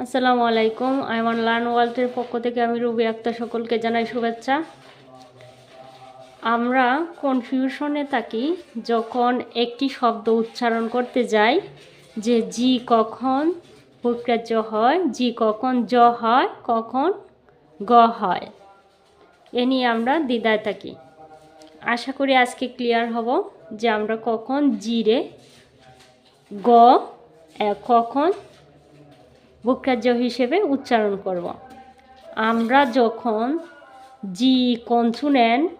আসসালামু আলাইকুম। আইমান লার্ন ওয়ার্ল্ডের পক্ষ থেকে আমি রুবি আক্তার সকলকে জানাই শুভেচ্ছা। আমরা কনফিউশনে থাকি যখন একটি শব্দ উচ্চারণ করতে যাই যে জি কখন প্রক্রাজ্য হয়, জি কখন জ হয়, কখন গ হয়। এ নিয়ে আমরা দ্বিধায় থাকি। আশা করি আজকে ক্লিয়ার হব যে আমরা কখন জিরে গ কখন ভোক্রাজ্য হিসেবে উচ্চারণ করব। আমরা যখন জি কনসুনেন্ট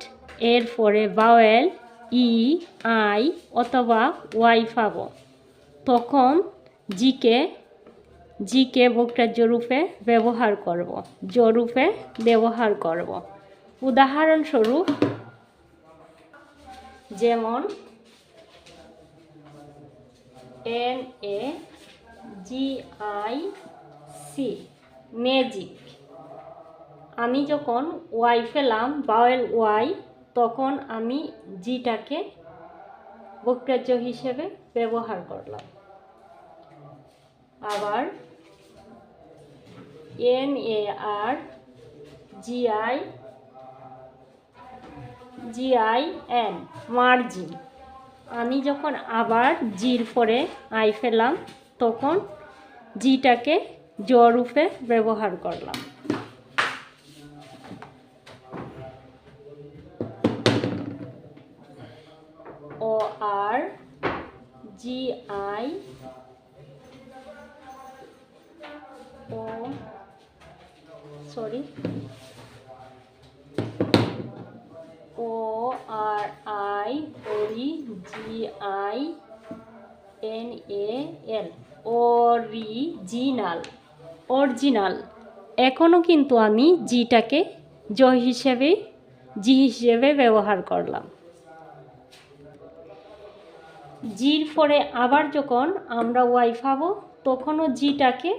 এর পরে বাওয়েল ই আই অথবা ওয়াই পাব, তখন জিকে জিকে ভোক্রাজ্য রূপে ব্যবহার করব জরূপে ব্যবহার করব। উদাহরণস্বরূপ, যেমন N A G I C magic আমি যখন ওয়াই ফেলাম বাওয়েল ওয়াই, তখন আমি জিটাকে বক্রাজ্য হিসেবে ব্যবহার করলাম। আবার N A R G I G I N margin আমি যখন আবার জির পরে আই ফেলাম তখন জিটাকে জরূপে ব্যবহার করলাম। O R G I O sorry O R I ওরি G I N A L original original. এখনও কিন্তু আমি জিটাকে জ হিসেবে, জি হিসেবে ব্যবহার করলাম। জির পরে আবার যখন আমরা ওয়াই পাবো, তখনও জিটাকে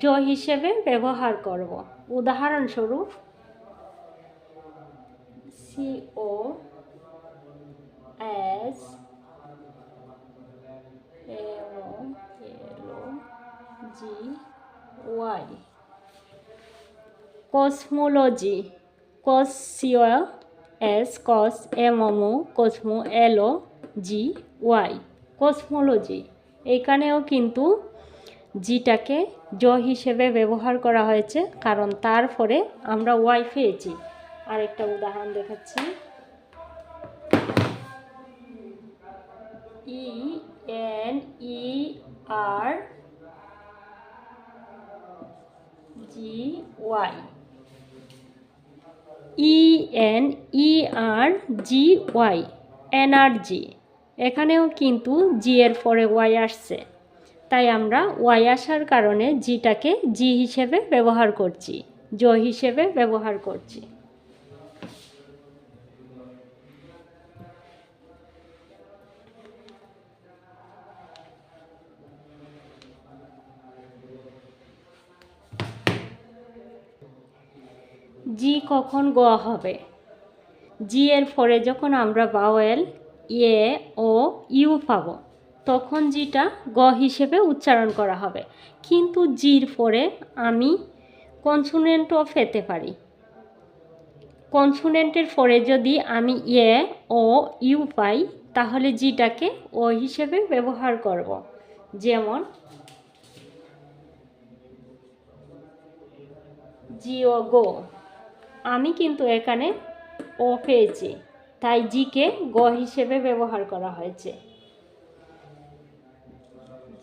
জ হিসেবে ব্যবহার করব। উদাহরণস্বরূপ C O S G Y. Cosmology কসিও S কস এম এমও কসমো এলও জি ওয়াই কসমোলজি এখানেও কিন্তু জিটাকে জ হিসেবে ব্যবহার করা হয়েছে, কারণ তারপরে আমরা ওয়াই পেয়েছি। আরেকটা উদাহরণ দেখাচ্ছি। E N E R G Y E N E R G Y energy এখানেও কিন্তু জি এর পরে ওয়াই আসছে। তাই আমরা ওয়াই আসার কারণে জিটাকে জি হিসেবে ব্যবহার করছি, জ হিসেবে ব্যবহার করছি। জি কখন গ হবে? জি এর পরে যখন আমরা বাওয়েল এ ও, ইউ পাবো, তখন জিটা গ হিসেবে উচ্চারণ করা হবে। কিন্তু জির পরে আমি কনসোনেন্টও পেতে পারি। কনসোনেন্টের পরে যদি আমি এ ও, ইউ পাই, তাহলে জিটাকে ও হিসেবে ব্যবহার করব। যেমন জিও গো। আমি কিন্তু এখানে ও পেয়েছি। তাই জিকে গ হিসেবে ব্যবহার করা হয়েছে।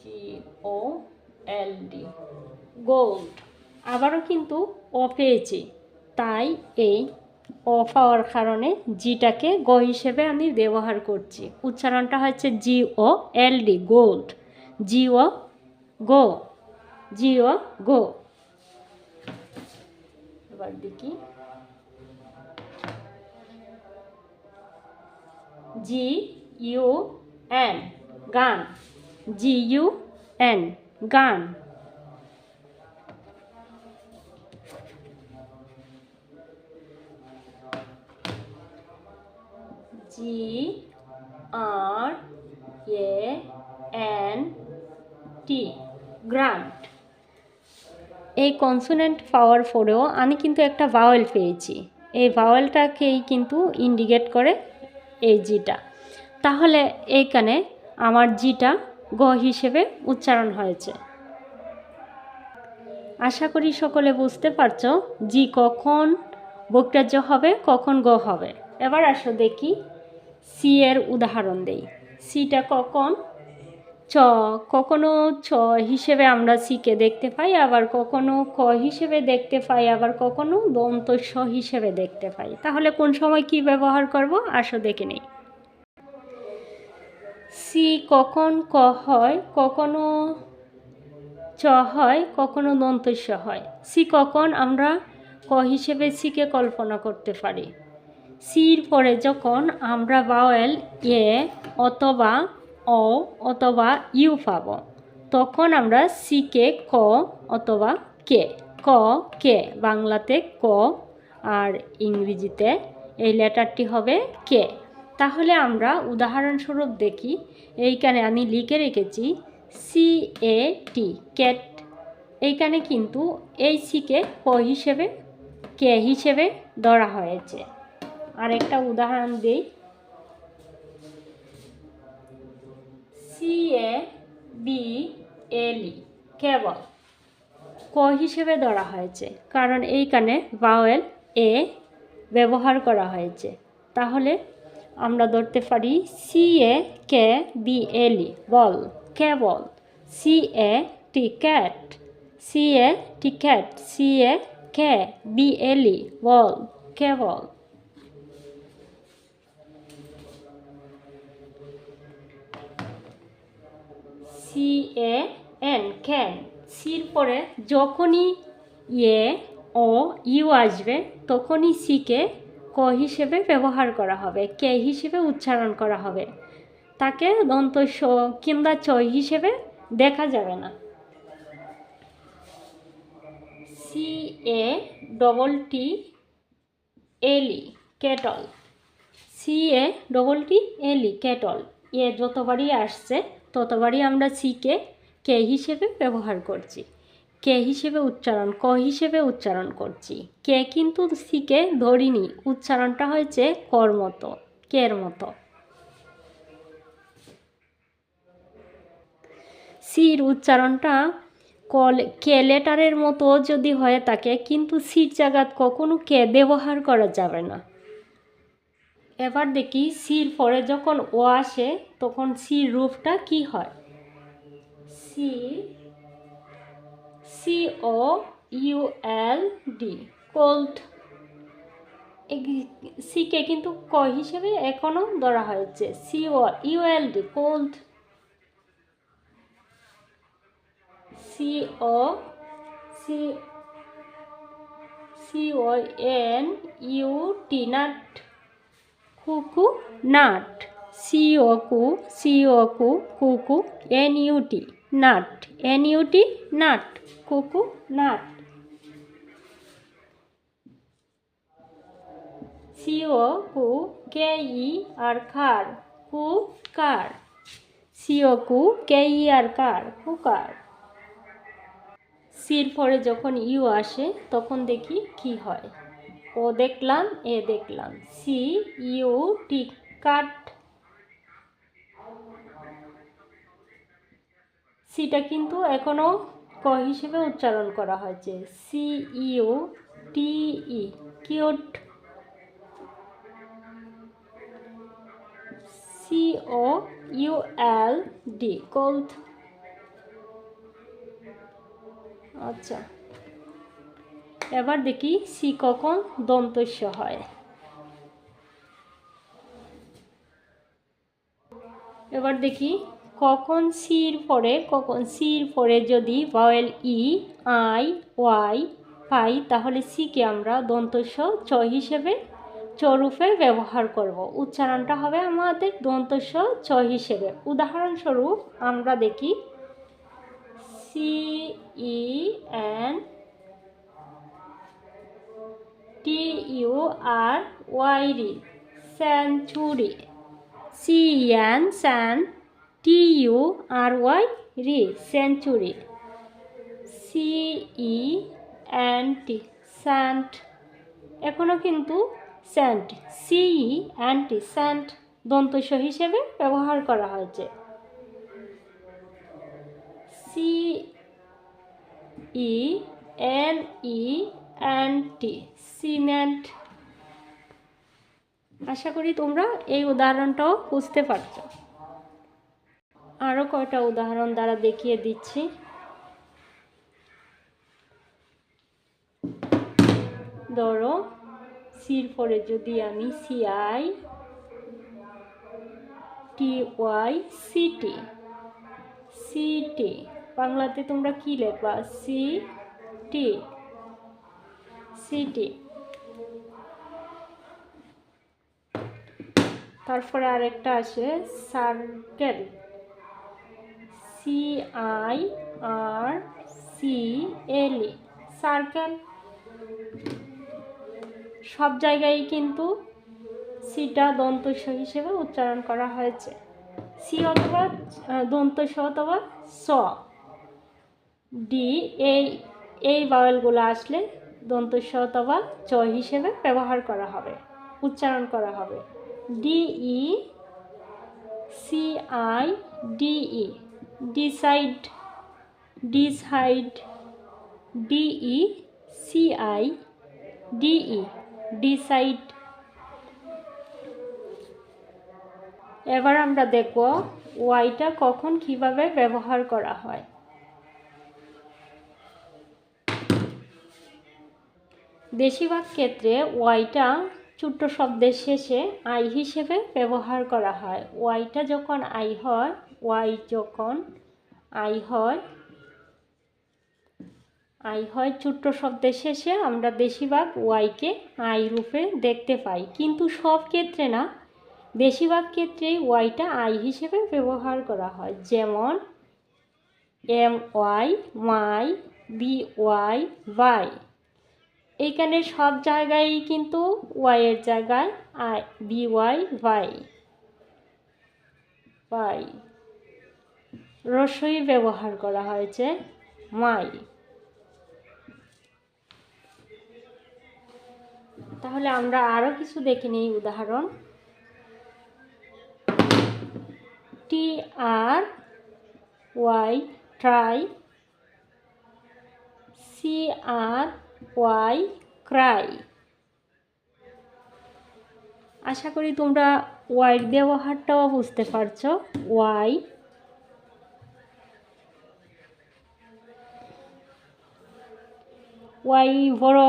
G, O, L, D. Gold. আবারও কিন্তু ও পেয়েছি। তাই এই ও পাওয়ার কারণে জিটাকে গ হিসেবে আমি ব্যবহার করছি। উচ্চারণটা হচ্ছে জি, ও, এল, ডি, গোল্ড। জি, ও, গো। জি, ও, গো। এবার দেখি। জি ইউ এন গান। G U N gun. G R A N T grant এই কনসোনেন্ট পাওয়ার পরেও আমি কিন্তু একটা ভাওয়েল পেয়েছি। এই ভাওয়েলটাকেই কিন্তু ইন্ডিকেট করে এই জিটা। তাহলে এইখানে আমার জিটা গ হিসেবে উচ্চারণ হয়েছে। আশা করি সকলে বুঝতে পারছ জি কখন বক্রাজ্য হবে, কখন গ হবে। এবার আসো দেখি সি এর উদাহরণ দেই। সিটা কখন? চ, কখনো ছ হিসেবে আমরা সিকে দেখতে পাই, আবার কখনো ক হিসেবে দেখতে পাই, আবার কখনো দন্ত স হিসেবে দেখতে পাই। তাহলে কোন সময় কি ব্যবহার করব? আসো দেখে নেই। সি কখন ক হয়, কখনো চ হয়, কখনো দন্ত স হয়। সি কখন আমরা ক হিসেবে সিকে কল্পনা করতে পারি? সির পরে যখন আমরা বাওয়েল এ অথবা অ অথবা ইউ পাব। তখন আমরা সিকে ক অথবা কে, ক, কে, বাংলাতে ক আর ইংরেজিতে এই লেটারটি হবে কে। তাহলে আমরা উদাহরণস্বরূপ দেখি, এইখানে আমি লিখে রেখেছি সি এ টি, ক্যাট। এইখানে কিন্তু এই সিকে ক হিসেবে, কে হিসেবে ধরা হয়েছে। আরেকটা উদাহরণ দিই। C A B L E cable. ক হিসেবে ধরা হয়েছে, কারণ এইখানে ভাওয়েল এ ব্যবহার করা হয়েছে। তাহলে আমরা ধরতে পারি C A K B L E ball, cable. C A T cat C A T cat C A K B L E ball, cable. C A N can সির পরে যখনই এ, ও, ইউ আসবে, তখনই সিকে ক হিসেবে ব্যবহার করা হবে, কে হিসেবে উচ্চারণ করা হবে। তাকে দন্ত স কিংবা চ হিসেবে দেখা যাবে না। সি এ ডবল টি এলি cattle C A double T এলি কেটল এ যতবারই আসছে ততবারই আমরা সিকে কে হিসেবে ব্যবহার করছি, কে হিসেবে উচ্চারণ, ক হিসেবে উচ্চারণ করছি। কে কিন্তু সিকে ধরিনি, উচ্চারণটা হয়েছে কর মতো, কের মতো। সির উচ্চারণটা কল, কে লেটারের মতো যদি হয়ে থাকে, কিন্তু সির জায়গাত কখনো কে ব্যবহার করা যাবে না। এবার দেখি সির পরে যখন ও আসে, তখন সির রূপটা কি হয়? C C O U L D, cold. সিকে কিন্তু ক হিসেবে এখনও ধরা হয়েছে। C O U L D, cold. C O, C C O N U T nut. কুকু নাট। সি ও কু সি ও কু কুকু N U T nut. N U T nut. কুকু, নাট। সি ও কু K ই আর কার? কু কার ও কু K ই আর কার? Cooker সির পরে যখন ইউ আসে, তখন দেখি কি হয়। ও দেখলাম, এ দেখলাম। সি ইউ টি কাট সিটা কিন্তু এখনও ক হিসেবে উচ্চারণ করা হয়েছে। C U T E cute C O U L D cold আচ্ছা। এবার দেখি সি কখন দন্তস্য হয়। এবার দেখি কখন সির পরে, কখন সির পরে যদি ভয়েল ই আই ওয়াই পাই, তাহলে সিকে আমরা দন্তস্য চ হিসেবে চরূপে ব্যবহার করব। উচ্চারণটা হবে আমাদের দন্তস্য চ হিসেবে। উদাহরণস্বরূপ আমরা দেখি C E N T U R ওয়াইরি century C N স্যান টি ইউ আর ওয়াই রি সেঞ্চুরি সি ই অ্যান্টি স্যান্ট এখনও কিন্তু স্যান্ট সি ই অ্যান্টি স্যান্ট দন্তস্ব হিসেবে ব্যবহার করা হয়েছে। C E N E anti cement আশা করি তোমরা এই উদাহরণটাও বুঝতে পারছ। আরও কয়টা উদাহরণ দ্বারা দেখিয়ে দিচ্ছি। ধরো সির পরে যদি আমি C I T Y city city বাংলাতে তোমরা কি লেখবা? C T city. তারপরে আরেকটা আছে circle. C I R C L E circle. সব জায়গায় কিন্তু সিটা দন্তস্ব হিসেবে উচ্চারণ করা হয়েছে। সি অথবা দন্তস্ব অথবা স। ডি এই এই বাওয়েলগুলো আসলে দন্তস্ব অথবা চ হিসেবে ব্যবহার করা হবে, উচ্চারণ করা হবে। D E C I D E decide decide D E C I D E decide এবার আমরা দেখব ওয়াইটা কখন কীভাবে ব্যবহার করা হয়। বেশিরভাগ ক্ষেত্রে ওয়াইটা ছোট্ট শব্দের শেষে আই হিসেবে ব্যবহার করা হয়। ওয়াইটা যখন আই হয়, ওয়াই যখন আই হয় আই হয় ছোট্ট শব্দের শেষে আমরা বেশিরভাগ ওয়াইকে আই রূপে দেখতে পাই। কিন্তু সব ক্ষেত্রে না, বেশিরভাগ ক্ষেত্রেই ওয়াইটা আই হিসেবে ব্যবহার করা হয়। যেমন M Y, my, B Y, by. এইখানে সব জায়গায় কিন্তু ওয়াইয়ের জায়গায় I B Y Y Y রসই ব্যবহার করা হয়েছে মাই তাহলে আমরা আরও কিছু দেখে নিই উদাহরণ। T R Y try C R Y cry আশা করি তোমরা ওয়াইয়ের ব্যবহারটাও বুঝতে পারছ। ওয়াই ওয়াই বড়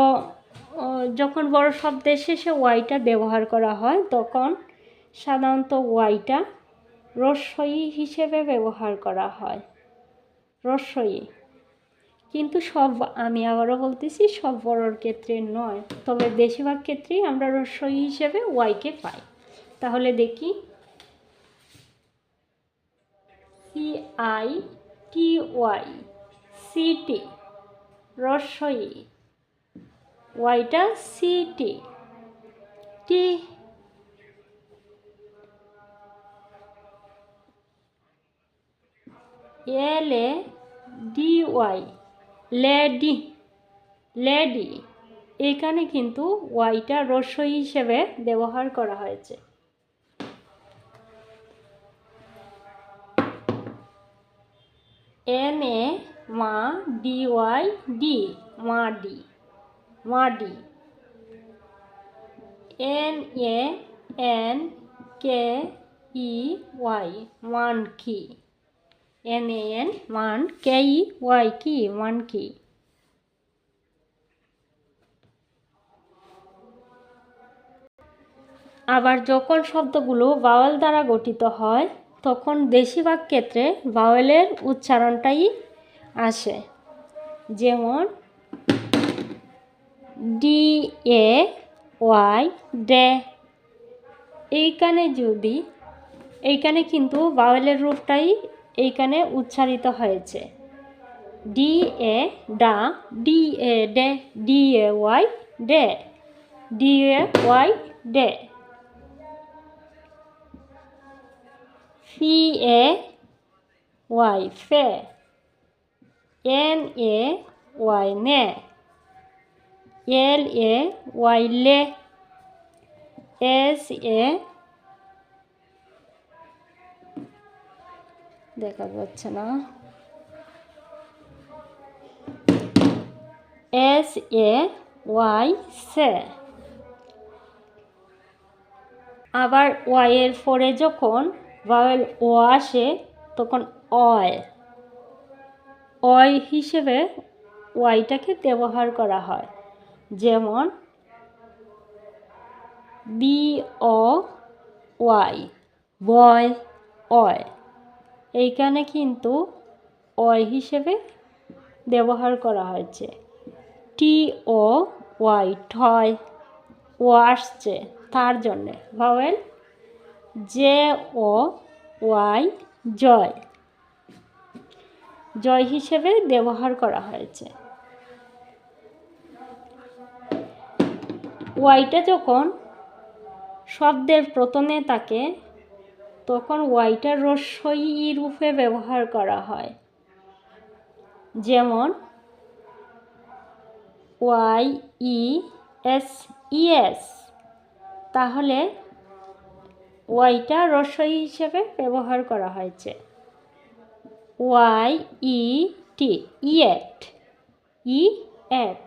যখন বড় শব্দের শেষে ওয়াইটা ব্যবহার করা হয়, তখন সাধারণত ওয়াইটা রস্বই হিসেবে ব্যবহার করা হয়। রস্বই কিন্তু সব, আমি আবারও বলতেছি, সব বড়োর ক্ষেত্রে নয়। তবে বেশিরভাগ ক্ষেত্রেই আমরা রস্বই হিসেবে ওয়াইকে পাই। তাহলে দেখি। C I T Y city রস্বই ওয়াইটা city T L A D Y lady lady. এখানে কিন্তু ওয়াইটা রস্বই হিসেবে ব্যবহার করা হয়েছে। এম এ মা ডি ওয়াই ডি মা ডি মা D N A N K E Y monkey N A N মান কে ই ওয়াই কি মানকি আবার যখন শব্দগুলো বাওয়াল দ্বারা গঠিত হয়, তখন বেশিরভাগ ক্ষেত্রে বাওয়ালের উচ্চারণটাই আসে। যেমন ডি এ ওয়াই ডে এইখানে যদি, এইখানে কিন্তু বাওয়েলের রূপটাই এইখানে উচ্চারিত হয়েছে। ডি এ ডা, D A day, D A Y day, D A Y day. F A Y ফে, এন এ ওয়াই নে, এল এ ওয়াই লে, এস এ দেখা যাচ্ছে না। এস এ ওয়াই সে আবার ওয়াইয়ের পরে যখন ভাওয়েল ও আসে, তখন অয় অয় হিসেবে ওয়াইটাকে ব্যবহার করা হয়। যেমন বি ও ওয়াই বয় অয় এইখানে কিন্তু অয় হিসেবে ব্যবহার করা হয়েছে। টি ও ওয়াই ঠয়, ও আসছে তার জন্যে। Vowel J O Y joy. Joy হিসেবে ব্যবহার করা হয়েছে। ওয়াইটা যখন শব্দের প্রথমে থাকে তখন ওয়াইটা রস্যই রূপে ব্যবহার করা হয়। যেমন ওয়াই ই এস ইএস তাহলে ওয়াইটা রস্যই হিসেবে ব্যবহার করা হয়েছে। Y E T yet E at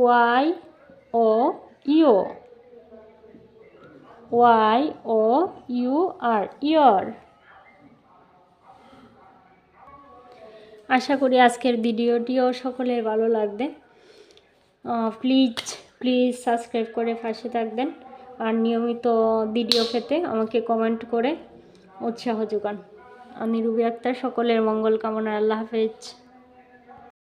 Y O U. Y O U R, your. আশা করি আজকের ভিডিওটিও সকলের ভালো লাগবে। প্লিজ প্লিজ সাবস্ক্রাইব করে পাশে থাকবেন। আর নিয়মিত ভিডিও পেতে আমাকে কমেন্ট করে উৎসাহ যোগান। আমি রুবি আক্তার, সকলের মঙ্গল কামনা, আল্লাহ হাফেজ।